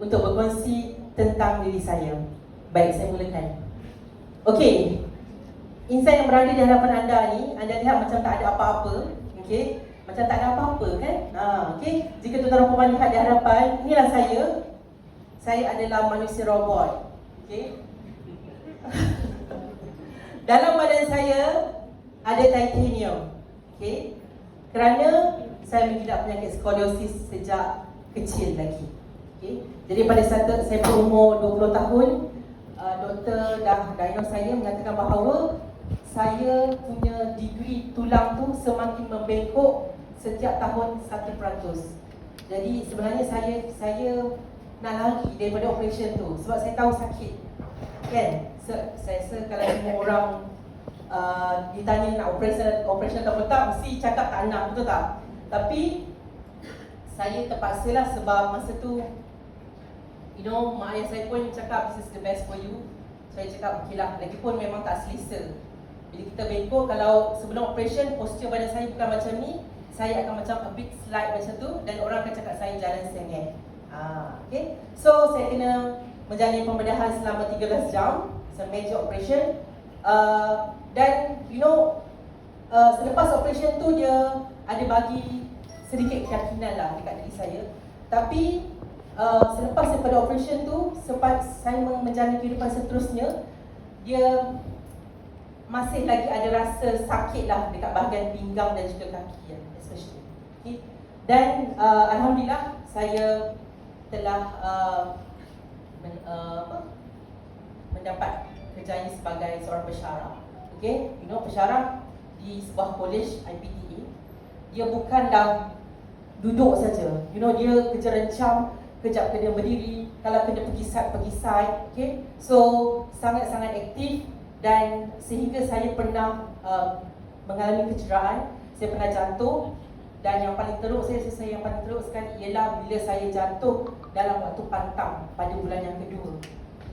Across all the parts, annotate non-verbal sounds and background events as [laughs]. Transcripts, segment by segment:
untuk berkongsi tentang diri saya. Baik, saya mulakan. Okey. Insan yang berada di hadapan anda ni, anda lihat macam tak ada apa-apa. Okey. Macam tak ada apa-apa kan? Ha, okey. Jika tuan-tuan puan lihat di hadapan, inilah saya. Saya adalah manusia robot. Okey. [laughs] Dalam badan saya ada titanium. Okey. Kerana saya mengidap penyakit skoliosis sejak kecil lagi. Okay. Jadi pada saat saya berumur 20 tahun, uh, doktor dah diagnose saya mengatakan bahawa saya punya degree tulang tu semakin membengkok setiap tahun 1%. Jadi sebenarnya saya saya nak lari daripada operation tu sebab saya tahu sakit. Kan? So, saya rasa kalau semua orang uh, ditanya nak operation operation atau tak mesti cakap tak nak betul tak? Tapi saya terpaksa lah sebab masa tu You know, mak ayah saya pun cakap this is the best for you. Saya cakap okey lah, lagipun memang tak selesa. Bila kita bengkok, kalau sebelum operation posture badan saya bukan macam ni Saya akan macam a bit slide macam tu Dan orang akan cakap saya jalan sengit. Ah, okay. So, saya kena menjalani pembedahan selama 13 jam It's a major operation. Uh, Dan, you know, uh, selepas operation tu dia ada bagi sedikit keyakinan lah dekat diri saya. Tapi uh, selepas daripada operation tu Selepas saya menjalani kehidupan seterusnya Dia masih lagi ada rasa sakit lah dekat bahagian pinggang dan juga kaki ya, especially okay. Dan uh, Alhamdulillah saya telah uh, men, uh, apa? mendapat kerjaya sebagai seorang pesyarah Okay, you know pesyarah di sebuah college IPTA Dia bukan dah duduk saja. You know dia kerja rencam, kejap kena berdiri, kalau kena pergi side pergi side, okay? So sangat-sangat aktif dan sehingga saya pernah uh, mengalami kecederaan, saya pernah jatuh dan yang paling teruk saya rasa yang paling teruk sekali ialah bila saya jatuh dalam waktu pantang pada bulan yang kedua.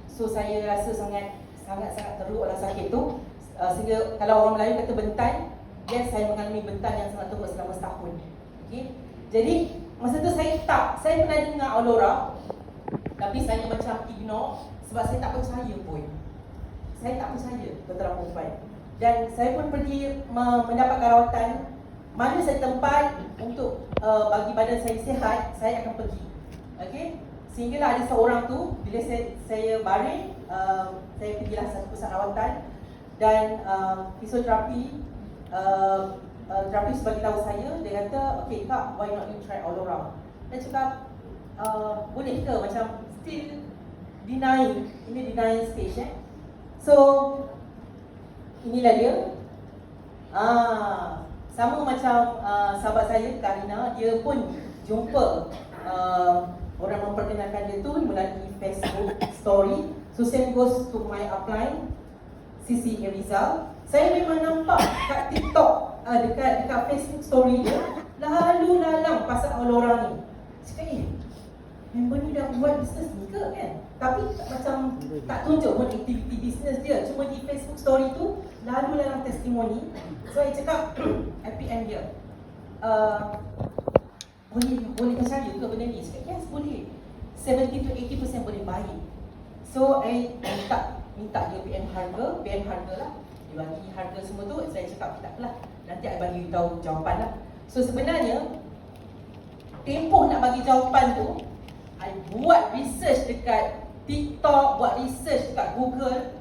So saya rasa sangat sangat sangat teruk lah sakit tu. Uh, sehingga kalau orang Melayu kata bentan, yes saya mengalami bentan yang sangat teruk selama setahun. Okay? Jadi masa tu saya tak, saya pernah dengar Aurora Tapi saya macam ignore sebab saya tak percaya pun. Saya tak percaya betul perempuan. Dan saya pun pergi mendapatkan rawatan. Mana saya tempat untuk uh, bagi badan saya sihat, saya akan pergi. Okay Sehinggalah ada seorang tu, bila saya, saya baring uh, Saya pergilah satu pusat rawatan. Dan uh, fisioterapi uh, uh, terapis bagi tahu saya dia kata okay kak why not you try all around? Dia cakap uh, boleh ke macam still denying ini denying stage eh? So inilah dia. Ah sama macam uh, sahabat saya Karina dia pun jumpa uh, orang memperkenalkan dia tu melalui Facebook story. So same goes to my upline Sisi Rizal. Saya memang nampak kat TikTok uh, dekat dekat Facebook story dia lalu lalang pasal Aurora ni. Cakap eh member ni dah buat bisnes ni ke kan? Tapi macam tak tunjuk pun aktiviti bisnes dia. Cuma di Facebook story tu lalu lalang testimoni. So saya cakap IPM dia. Uh, boleh boleh percaya ke benda ni? Cakap yes boleh. 70 to 80% boleh baik. So I minta minta dia PM harga, PM harga lah. Dia bagi harga semua tu, saya cakap tak apalah. Nanti saya bagi tahu jawapan lah. So sebenarnya Tempoh nak bagi jawapan tu I buat research dekat TikTok, buat research dekat Google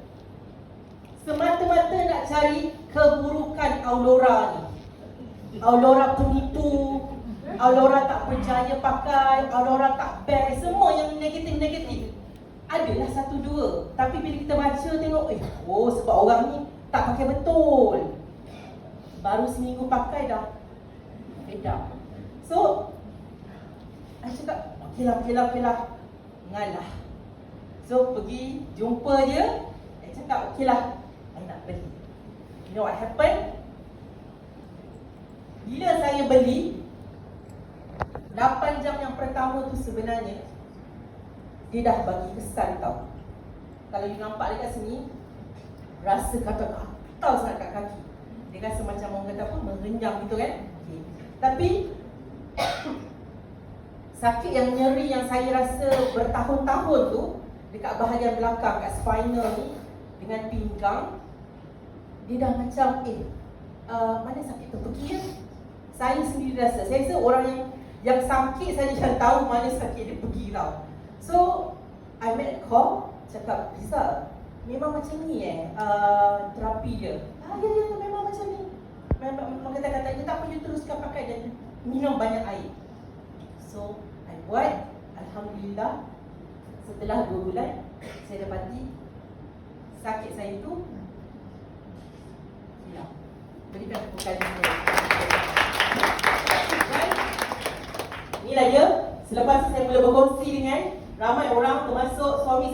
Semata-mata nak cari keburukan Aurora ni. Aurora penipu Aurora tak percaya pakai Aurora tak best Semua yang negatif-negatif. Adalah satu dua. Tapi bila kita baca tengok Eh, oh sebab orang ni tak pakai betul baru seminggu pakai dah beda. So, saya cakap, okey lah, okey lah, okey lah. Ngalah. So, pergi jumpa dia. Saya cakap, okey lah, saya nak beli. You know what happened? Bila saya beli, 8 jam yang pertama tu sebenarnya, dia dah bagi kesan tau. Kalau you nampak dekat sini, rasa kata gatal sangat kat kaki. Dia rasa macam orang kata apa, mengenyam gitu kan okay. Tapi [coughs] sakit yang nyeri yang saya rasa bertahun-tahun tu dekat bahagian belakang kat spinal ni dengan pinggang dia dah macam eh uh, mana sakit tu pergi ya saya sendiri rasa saya rasa orang yang yang sakit saja yang tahu mana sakit dia pergi tau so I met a call cakap Rizal memang macam ni eh uh, terapi dia. Ah ya ya memang macam ni. Memang, kata-kata dia tak perlu teruskan pakai dan minum banyak air. So, I buat Alhamdulillah Setelah 2 bulan Saya dapati Sakit saya tu Hilang. Berikan tepukan Right? Inilah dia. Selepas saya mula berkongsi dengan Ramai orang termasuk suami